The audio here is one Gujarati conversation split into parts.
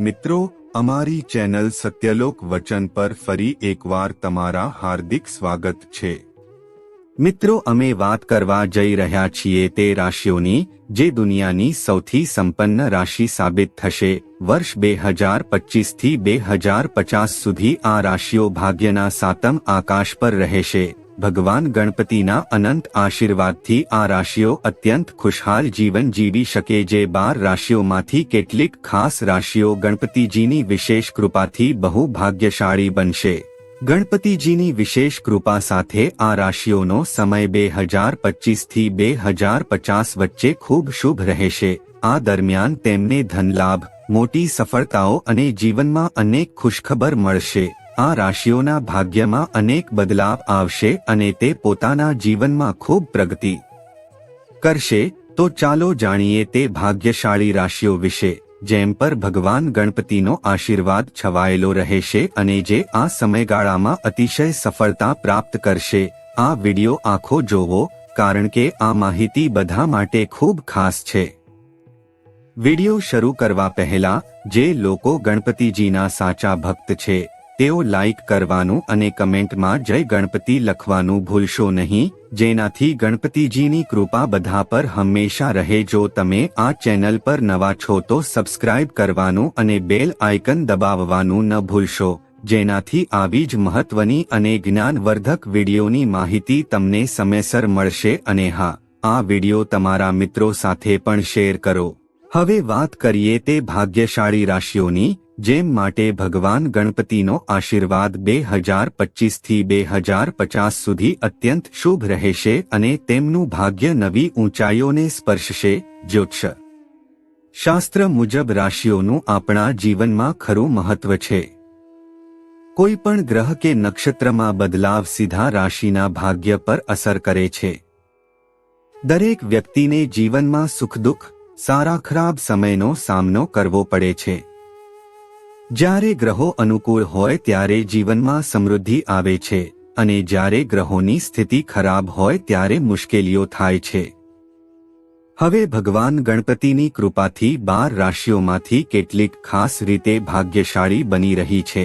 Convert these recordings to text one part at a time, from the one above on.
મિત્રો, અમારી ચેનલ સત્યલોક વચન પર ફરી એકવાર તમારા હાર્દિક સ્વાગત છે. મિત્રો, અમે વાત કરવા જઈ રહ્યા છીએ તે રાશિઓની, જે દુનિયાની સૌથી સંપન્ન રાશિ સાબિત થશે. વર્ષ બે હજાર પચીસથી બે હજાર પચાસ સુધી આ રાશિઓ ભાગ્યના સાતમ આકાશ પર રહેશે. ભગવાન ગણપતિના અનંત આશીર્વાદથી આ રાશિઓ અત્યંત ખુશહાલ જીવન જીવી શકે જે બાર રાશિઓમાંથી કેટલીક ખાસ રાશિઓ ગણપતિજીની વિશેષ કૃપાથી બહુ ભાગ્યશાળી બનશે. ગણપતિજીની વિશેષ કૃપા સાથે આ રાશિઓનો સમય બે હજાર પચીસથી બે હજાર પચાસ વચ્ચે ખૂબ શુભ રહેશે. આ દરમિયાન તેમને ધનલાભ, મોટી સફળતાઓ અને જીવનમાં અનેક ખુશખબર મળશે. આ રાશિઓના ભાગ્યમાં અનેક બદલાવ આવશે અને તે પોતાના જીવનમાં ખૂબ પ્રગતિ કરશે. તો ચાલો જાણીએ તે ભાગ્યશાળી રાશિઓ વિશે, જેમ પર ભગવાન ગણપતિનો આશીર્વાદ છવાયેલો રહેશે અને જે આ સમયગાળામાં અતિશય સફળતા પ્રાપ્ત કરશે. આ વિડિયો આખો જોવો, કારણ કે આ માહિતી બધા માટે ખૂબ ખાસ છે. વિડિયો શરૂ કરવા પહેલા, જે લોકો ગણપતિજીના સાચા ભક્ત છે તેઓ લાઇક કરવાનું અને કમેન્ટમાં જય ગણપતિ લખવાનું ભૂલશો નહીં, જેનાથી ગણપતિજીની કૃપા બધા પર હંમેશા રહે. જો તમે આ ચેનલ પર નવા છો તો સબસ્ક્રાઇબ કરવાનું અને બેલ આઇકન દબાવવાનું ન ભૂલશો, જેનાથી આવી જ મહત્વની અને જ્ઞાનવર્ધક વિડીયોની માહિતી તમને સમયસર મળશે. અને હા, આ વીડિયો તમારા મિત્રો સાથે પણ શેર કરો. હવે વાત કરીએ તે ભાગ્યશાળી રાશિઓની. જેમ માટે ભગવાન ગણપતિનો આશીર્વાદ બે હજાર પચીસથી બે હજાર પચાસ સુધી અત્યંત શુભ રહેશે અને તેમનું ભાગ્ય નવી ઊંચાઈઓને સ્પર્શશે જ્યોતિષ શાસ્ત્ર મુજબ રાશિઓનું આપણા જીવનમાં ખરું મહત્વ છે. કોઈ પણ ગ્રહ કે નક્ષત્રમાં બદલાવ સીધા રાશિના ભાગ્ય પર અસર કરે છે. દરેક વ્યક્તિને જીવનમાં સુખ દુઃખ સારા ખરાબ સમયનો સામનો કરવો પડે છે. જ્યારે ગ્રહો અનુકૂળ હોય ત્યારે જીવનમાં સમૃદ્ધિ આવે છે, અને જ્યારે ગ્રહોની સ્થિતિ ખરાબ હોય ત્યારે મુશ્કેલીઓ થાય છે. હવે ભગવાન ગણપતિની કૃપાથી બાર રાશિઓમાંથી કેટલીક ખાસ રીતે ભાગ્યશાળી બની રહી છે.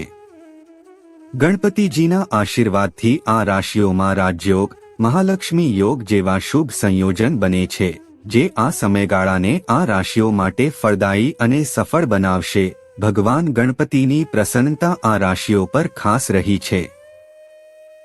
ગણપતિજીના આશીર્વાદથી આ રાશિઓમાં રાજયોગ, મહાલક્ષ્મી યોગ જેવા શુભ સંયોજન બને છે, જે આ સમયગાળાને આ રાશિઓ માટે ફળદાયી અને સફળ બનાવશે. ભગવાન ગણપતિની પ્રસન્નતા આ રાશિઓ પર ખાસ રહી છે.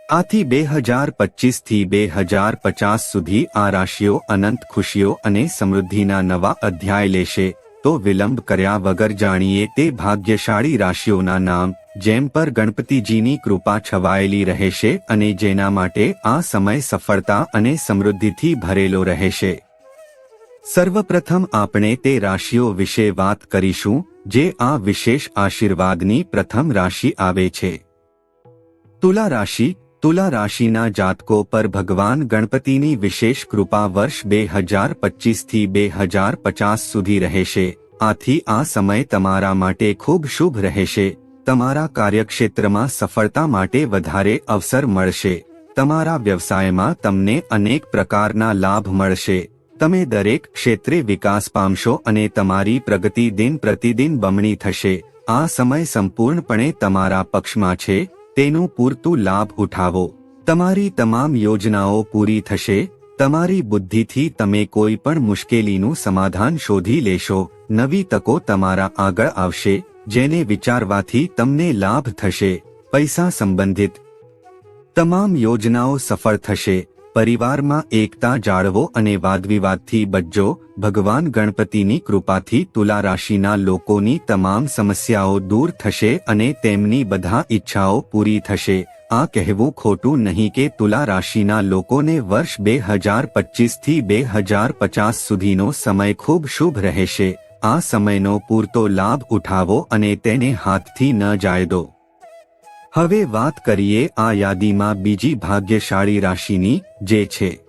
આથી બે હજાર પચીસથી બે હજાર પચાસ સુધી આ રાશિઓ અનંત ખુશીઓ અને સમૃદ્ધિના નવા અધ્યાય લેશે, તો વિલંબ કર્યા વગર જાણીએ તે ભાગ્યશાળી રાશિઓના નામ, જેમ પર ગણપતિજીની કૃપા છવાયેલી રહેશે અને જેના માટે આ સમય સફળતા અને સમૃદ્ધિથી ભરેલો રહેશે. સર્વપ્રથમ આપણે તે રાશિઓ વિશે વાત કરીશું જે આ વિશેષ આશીર્વાદની પ્રથમ રાશિ આવે છે. તુલા રાશિ, તુલા રાશિના જાતકો પર ભગવાન ગણપતિની વિશેષ કૃપા વર્ષ બે હજાર પચીસથી બે હજાર પચાસ સુધી રહેશે. આથી આ સમય તમારા માટે ખૂબ શુભ રહેશે. તમારા કાર્યક્ષેત્રમાં સફળતા માટે વધારે અવસર મળશે. તમારા વ્યવસાયમાં તમને અનેક પ્રકારના લાભ મળશે. તમે દરેક ક્ષેત્રે વિકાસ પામશો અને તમારી પ્રગતિ દિન પ્રતિદિન બમણી થશે. આ સમય સંપૂર્ણપણે તમારા પક્ષમાં છે, તેનું પૂરતું લાભ ઉઠાવો. તમારી તમામ યોજનાઓ પૂરી થશે, તમારી બુદ્ધિથી તમે કોઈ પણ મુશ્કેલીનું સમાધાન શોધી લેશો. નવી તકો તમારા આગળ આવશે, જેને વિચારવાથી તમને લાભ થશે. પૈસા સંબંધિત તમામ યોજનાઓ સફળ થશે. પરિવારમાં એકતા જાળવો અને વાદવિવાદથી બચજો. ભગવાન ગણપતિની કૃપાથી તુલા રાશિના લોકોની તમામ સમસ્યાઓ દૂર થશે અને તેમની બધા ઈચ્છાઓ પૂરી થશે. આ કહેવું ખોટું નહીં કે તુલા રાશિના લોકોને વર્ષ બે હજાર પચીસથી બે હજાર પચાસ સુધીનો સમય ખૂબ શુભ રહેશે. આ સમયનો પૂરતો લાભ ઉઠાવો અને તેને હાથથી ન જાય દો હવે વાત કરીએ આ યાદીમાં બીજી ભાગ્યશાળી રાશિની, જે છે.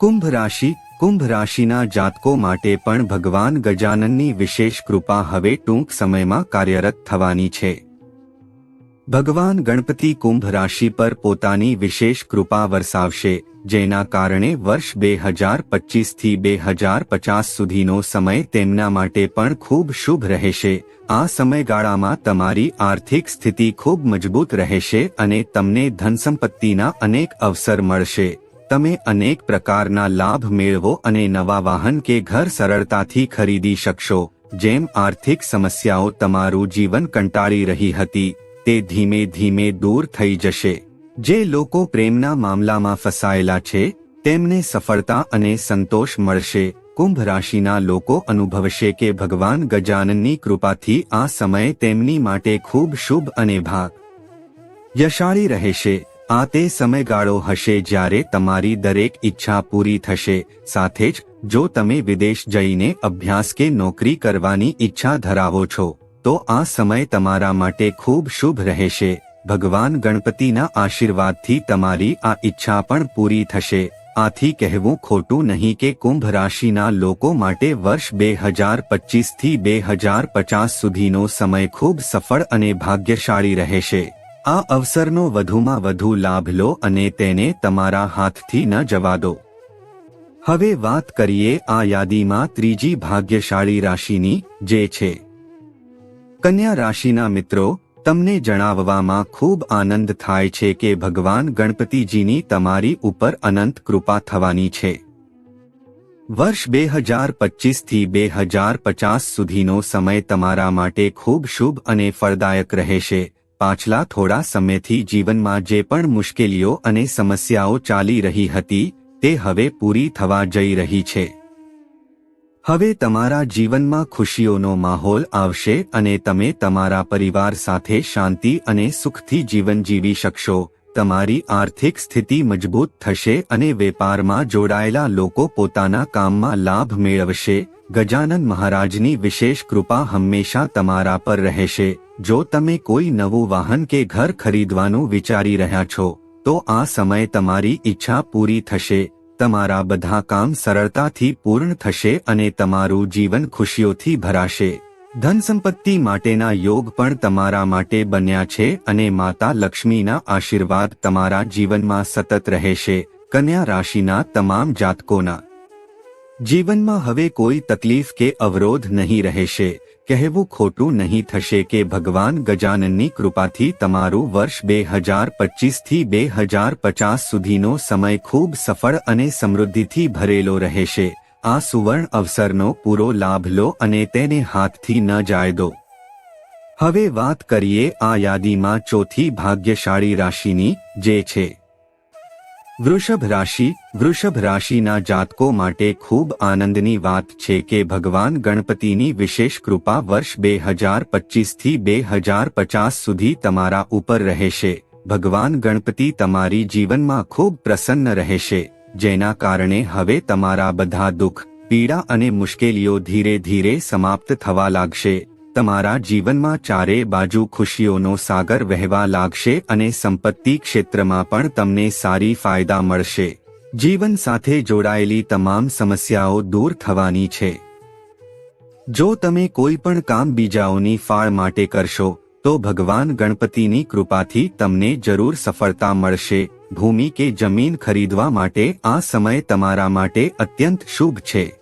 કુંભ રાશિ, કુંભ રાશિના જાતકો માટે પણ ભગવાન ગજાનનની વિશેષ કૃપા હવે ટૂંક સમયમાં કાર્યરત થવાની છે. ભગવાન ગણપતિ કુંભ રાશિ પર પોતાની વિશેષ કૃપા વરસાવશે, જેના કારણે વર્ષ બે હજાર પચીસથી બે હજાર પચાસ સુધીનો સમય તેમના માટે પણ ખૂબ શુભ રહેશે. આ સમયગાળામાં તમારી આર્થિક સ્થિતિ ખૂબ મજબૂત રહેશે અને તમને ધનસંપત્તિના અનેક અવસર મળશે. તમે અનેક પ્રકારના લાભ મેળવો અને નવા વાહન કે ઘર સરળતાથી ખરીદી શકશો. જેમ આર્થિક સમસ્યાઓ તમારું જીવન કંટાળી રહી હતી તે ધીમે ધીમે દૂર થઈ જશે. જે લોકો પ્રેમના મામલામાં ફસાયેલા છે, તેમને સફળતા અને સંતોષ મળશે. કુંભ રાશિના લોકો અનુભવશે કે ભગવાન ગજાનનની કૃપાથી આ સમય તેમની માટે ખૂબ શુભ અને ભાગ યશાળી રહેશે. આ તે સમયગાળો હશે જ્યારે તમારી દરેક ઈચ્છા પૂરી થશે. સાથે જ, જો તમે વિદેશ જઈને અભ્યાસ કે નોકરી કરવાની ઈચ્છા ધરાવો છો તો આ સમય તમારા માટે ખૂબ શુભ રહેશે. ભગવાન ગણપતિના આશીર્વાદથી તમારી આ ઈચ્છા પણ પૂરી થશે. આથી કહેવું ખોટું નહીં કે કુંભ રાશિના લોકો માટે વર્ષ બે હજાર પચીસથી બે હજાર પચાસ સુધીનો સમય ખૂબ સફળ અને ભાગ્યશાળી રહેશે. આ અવસરનો વધુમાં વધુ લાભ લો અને તેને તમારા હાથથી ન જવા દો. હવે વાત કરીએ આ યાદીમાં ત્રીજી ભાગ્યશાળી રાશિની, જે છે. કન્યા રાશિના મિત્રો, તમને જણાવવામાં ખૂબ આનંદ થાય છે કે ભગવાન ગણપતિજીની તમારી ઉપર અનંત કૃપા થવાની છે. વર્ષ બે હજાર પચીસથી બે હજાર પચાસ સુધીનો સમય તમારા માટે ખૂબ શુભ અને ફળદાયક રહેશે. પાછલા થોડા સમયથી જીવનમાં જે પણ મુશ્કેલીઓ અને સમસ્યાઓ ચાલી રહી હતી, તે હવે પૂરી થવા જઈ રહી છે. હવે તમારા જીવનમાં ખુશીઓનો માહોલ આવશે અને તમે તમારા પરિવાર સાથે શાંતિ અને સુખથી જીવન જીવી શકશો. તમારી આર્થિક સ્થિતિ મજબૂત થશે અને વેપારમાં જોડાયેલા લોકો પોતાના કામમાં લાભ મેળવશે. ગજાનન મહારાજની વિશેષ કૃપા હંમેશા તમારા પર રહેશે. જો તમે કોઈ નવું વાહન કે ઘર ખરીદવાનું વિચારી રહ્યા છો, તો આ સમય તમારી ઈચ્છા પૂરી થશે. તમારા બધા કામ સરળતાથી પૂર્ણ થશે અને તમારું જીવન ખુશીઓથી ભરાશે. ધન સંપત્તિ માટેના યોગ પણ તમારા માટે બન્યા છે અને માતા લક્ષ્મીના આશીર્વાદ તમારા જીવનમાં સતત રહેશે. કન્યા રાશિના તમામ જાતકોના જીવનમાં હવે કોઈ તકલીફ કે અવરોધ નહીં રહેશે. કહેવું ખોટું નહીં થશે કે ભગવાન ગજાનનની કૃપાથી તમારું વર્ષ બે હજાર પચીસથી બે હજાર પચાસ સુધીનો સમય ખૂબ સફળ અને સમૃદ્ધિથી ભરેલો રહેશે. આ સુવર્ણ અવસરનો પૂરો લાભ લો અને તેને હાથથી ન જાય દો. હવે વાત કરીએ આ યાદીમાં ચોથી ભાગ્યશાળી રાશિની, જે છે. વૃષભ રાશિ, વૃષભ રાશિના જાતકો માટે ખૂબ આનંદની વાત છે કે ભગવાન ગણપતિની વિશેષ કૃપા વર્ષ બે હજાર પચીસથી બે હજાર પચાસ સુધી તમારા ઉપર રહેશે. ભગવાન ગણપતિ તમારી જીવનમાં ખૂબ પ્રસન્ન રહેશે, જેના કારણે હવે તમારા બધા દુઃખ, પીડા અને મુશ્કેલીઓ ધીરે ધીરે સમાપ્ત થવા લાગશે. તમારા જીવનમાં ચારે બાજુ ખુશીઓનો સાગર વહેવા લાગશે અને સંપત્તિ ક્ષેત્રમાં પણ તમને સારી ફાયદા મળશે. જીવન સાથે જોડાયેલી તમામ સમસ્યાઓ દૂર થવાની છે. જો તમે કોઈ પણ કામ બીજાઓની ફાળ માટે કરશો, તો ભગવાન ગણપતિની કૃપાથી તમને જરૂર સફળતા મળશે. ભૂમિ કે જમીન ખરીદવા માટે આ સમય તમારા માટે અત્યંત શુભ છે.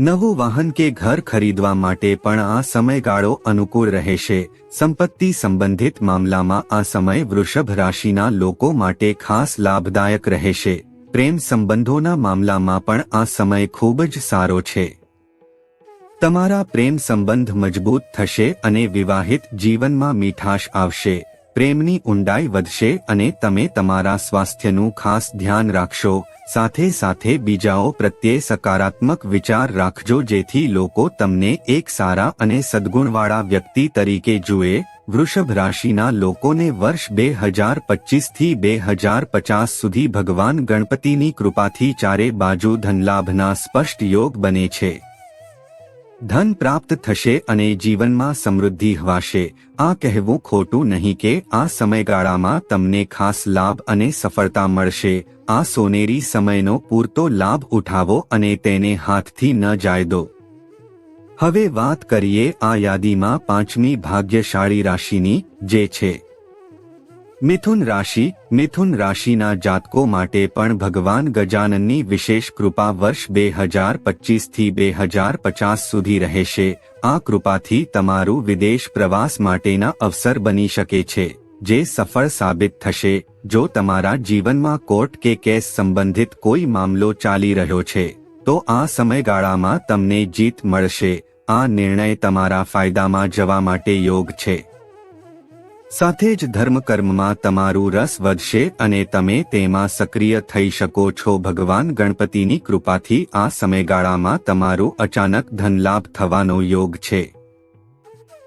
નવું વાહન કે ઘર ખરીદવા માટે પણ આ સમયગાળો અનુકૂળ રહેશે. સંપત્તિ સંબંધિત મામલામાં આ સમય વૃષભ રાશિના લોકો માટે ખાસ લાભદાયક રહેશે. પ્રેમ સંબંધોના મામલામાં પણ આ સમય ખૂબ જ સારો છે. તમારા પ્રેમ સંબંધ મજબૂત થશે અને વિવાહિત જીવનમાં મીઠાશ આવશે. પ્રેમની ઊંડાઈ વધશે અને તમે તમારા સ્વાસ્થ્યનું ખાસ ધ્યાન રાખશો. સાથે સાથે બીજાઓ પ્રત્યે સકારાત્મક વિચાર રાખજો જેથી લોકો તમને એક સારા અને સદગુણવાળા વ્યક્તિ તરીકે જુએ. વૃષભ રાશિના લોકોને વર્ષ બે હજાર પચીસથી બે હજાર પચાસ સુધી ભગવાન ગણપતિની કૃપાથી ચારે બાજુ ધનલાભના સ્પષ્ટ યોગ બને છે. ધન પ્રાપ્ત થશે અને જીવનમાં સમૃદ્ધિ હવાશે. આ કહેવું ખોટું નહીં કે આ સમયગાળામાં તમને ખાસ લાભ અને સફળતા મળશે. આ સોનેરી સમયનો પૂરતો લાભ ઉઠાવો અને તેને હાથથી ન જાય દો. હવે વાત કરીએ આ યાદીમાં પાંચમી ભાગ્યશાળી રાશિની, જે છે. મિથુન રાશિ, મિથુન રાશિના જાતકો માટે પણ ભગવાન ગજાનનની વિશેષ કૃપા વર્ષ બે હજાર પચીસથી બે હજાર પચાસ સુધી રહેશે. આ કૃપાથી તમારું વિદેશ પ્રવાસ માટેના અવસર બની શકે છે, જે સફળ સાબિત થશે. જો તમારા જીવનમાં કોર્ટ કે કેસ સંબંધિત કોઈ મામલો ચાલી રહ્યો છે, તો આ સમયગાળામાં તમને જીત મળશે. આ નિર્ણય તમારા ફાયદામાં જવા માટે યોગ છે. સાથે જ ધર્મકર્મમાં તમારું રસ વધશે અને તમે તેમાં સક્રિય થઈ શકો છો. ભગવાન ગણપતિની કૃપાથી આ સમયગાળામાં તમારું અચાનક ધનલાભ થવાનો યોગ છે.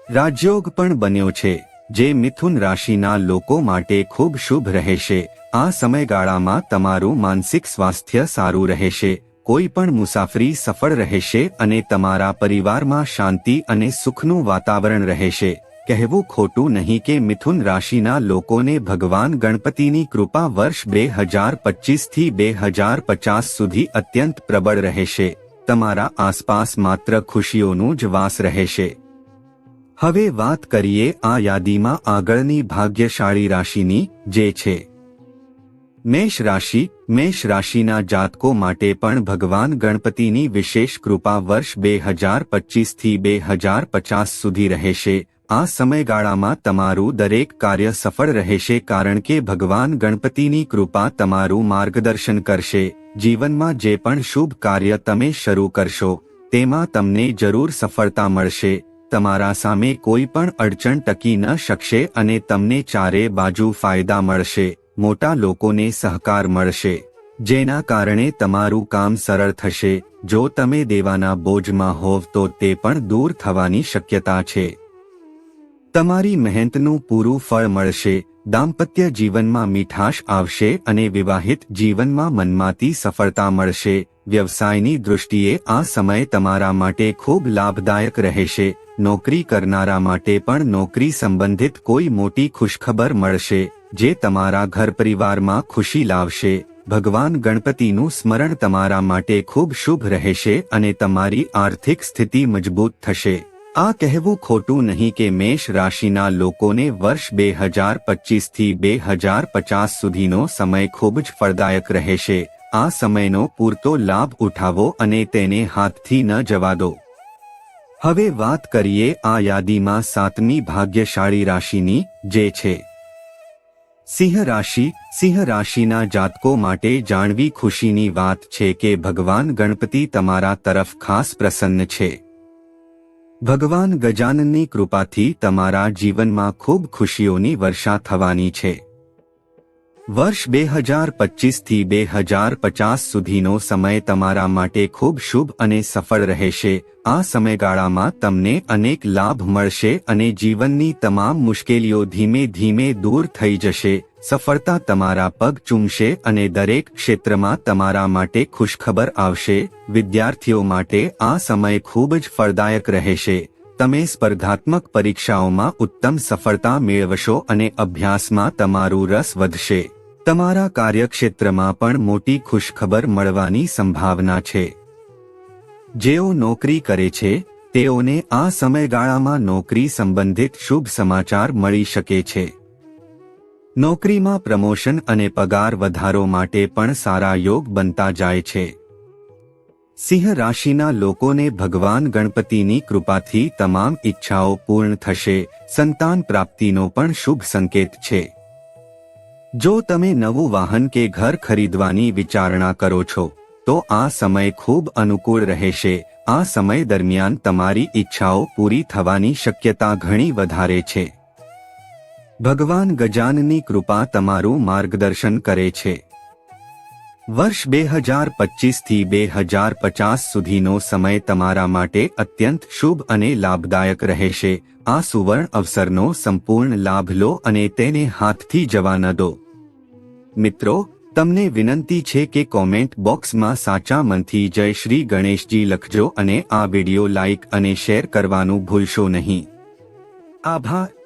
રાજયોગ પણ બન્યો છે, જે મિથુન રાશિના લોકો માટે ખૂબ શુભ રહેશે. આ સમયગાળામાં તમારું માનસિક સ્વાસ્થ્ય સારું રહેશે, કોઈ પણ મુસાફરી સફળ રહેશે અને તમારા પરિવારમાં શાંતિ અને સુખનું વાતાવરણ રહેશે. કહેવું ખોટું નહીં કે મિથુન રાશિના લોકોને ભગવાન ગણપતિની કૃપા વર્ષ બે હજાર પચીસથી બે હજાર પચાસ સુધી અત્યંત પ્રબળ રહેશે. તમારા આસપાસ માત્ર ખુશીઓનું જ વાસ રહેશે. હવે વાત કરીએ આ યાદીમાં આગળની ભાગ્યશાળી રાશિની, જે છે. મેષ રાશિ, મેષ રાશિના જાતકો માટે પણ ભગવાન ગણપતિની વિશેષ કૃપા વર્ષ બે હજાર પચીસથી બે હજાર પચાસ સુધી રહેશે. આ સમયગાળામાં તમારું દરેક કાર્ય સફળ રહેશે કારણ કે ભગવાન ગણપતિની કૃપા તમારું માર્ગદર્શન કરશે. જીવનમાં જે પણ શુભ કાર્ય તમે શરૂ કરશો, તેમાં તમને જરૂર સફળતા મળશે. તમારા સામે કોઈ પણ અડચણ ટકી ન શકશે અને તમને ચારે બાજુ ફાયદા મળશે, મોટા લોકોને સહકાર મળશે. જેના કારણે તમારું કામ સરળ થશે. જો તમે દેવાના બોજમાં હોવ તો તે પણ દૂર થવાની શક્યતા છે. તમારી મહેનતનું પૂરું ફળ મળશે, દાંપત્ય જીવનમાં મીઠાશ આવશે અને વિવાહિત જીવનમાં મનમાતી સફળતા મળશે. વ્યવસાયની દૃષ્ટિએ આ સમય તમારા માટે ખૂબ લાભદાયક રહેશે. નોકરી કરનારા માટે પણ નોકરી સંબંધિત કોઈ મોટી ખુશખબર મળશે, જે તમારા ઘર પરિવારમાં ખુશી લાવશે. ભગવાન ગણપતિનું સ્મરણ તમારા માટે ખૂબ શુભ રહેશે અને તમારી આર્થિક સ્થિતિ મજબૂત થશે. આ કહેવું ખોટું નહીં કે મેષ રાશિના લોકોને વર્ષ બે હજાર પચીસથી બે હજાર પચાસ સુધીનો સમય ખૂબ જ ફળદાયક રહેશે. આ સમયનો પૂરતો લાભ ઉઠાવો અને તેને હાથથી ન જવા દો. હવે વાત કરીએ આ યાદીમાં સાતમી ભાગ્યશાળી રાશિની, જે છે. સિંહ રાશિ, સિંહ રાશિના જાતકો માટે જાણવી ખુશીની વાત છે કે ભગવાન ગણપતિ તમારા તરફ ખાસ પ્રસન્ન છે. ભગવાન ગજાનનની કૃપાથી તમારા જીવનમાં ખૂબ ખુશીઓની વર્ષા થવાની છે. વર્ષ બે હજાર પચીસથી બે હજાર પચાસ સુધીનો સમય તમારા માટે ખૂબ શુભ અને સફળ રહેશે. આ સમયગાળામાં તમને અનેક લાભ મળશે અને જીવનની તમામ મુશ્કેલીઓ ધીમે ધીમે દૂર થઈ જશે. સફળતા તમારા પગ ચૂમશે અને દરેક ક્ષેત્રમાં તમારા માટે ખુશખબર આવશે. વિદ્યાર્થીઓ માટે આ સમય ખૂબ જ ફળદાયક રહેશે. તમે સ્પર્ધાત્મક પરીક્ષાઓમાં ઉત્તમ સફળતા મેળવશો અને અભ્યાસમાં તમારું રસ વધશે. તમારા કાર્યક્ષેત્રમાં પણ મોટી ખુશખબર મળવાની સંભાવના છે. જેઓ નોકરી કરે છે, તેઓને આ સમયગાળામાં નોકરી સંબંધિત શુભ સમાચાર મળી શકે છે. નોકરીમાં પ્રમોશન અને પગાર વધારો માટે પણ સારા યોગ બનતા જાય છે. સિંહ રાશિના લોકોને ભગવાન ગણપતિની કૃપાથી તમામ ઈચ્છાઓ પૂર્ણ થશે, સંતાન પ્રાપ્તિનો પણ શુભ સંકેત છે. જો તમે નવું વાહન કે ઘર ખરીદવાની વિચારણા કરો છો, તો આ સમય ખૂબ અનુકૂળ રહેશે. આ સમય દરમિયાન તમારી ઈચ્છાઓ પૂરી થવાની શક્યતા ઘણી વધારે છે. ભગવાન ગજાનની કૃપા તમારું માર્ગદર્શન કરે છે. વર્ષ બે હજાર પચીસથી બે હજાર પચાસ સુધીનો સમય તમારા માટે અત્યંત શુભ અને લાભદાયક રહેશે. આ સુવર્ણ અવસરનો સંપૂર્ણ લાભ લો અને તેને હાથથી જવા ન દો. મિત્રો, તમને વિનંતી છે કે કોમેન્ટ બોક્સમાં સાચા મનથી જય શ્રી ગણેશજી લખજો અને આ વિડિયો લાઇક અને શેર કરવાનું ભૂલશો નહીં. આભાર.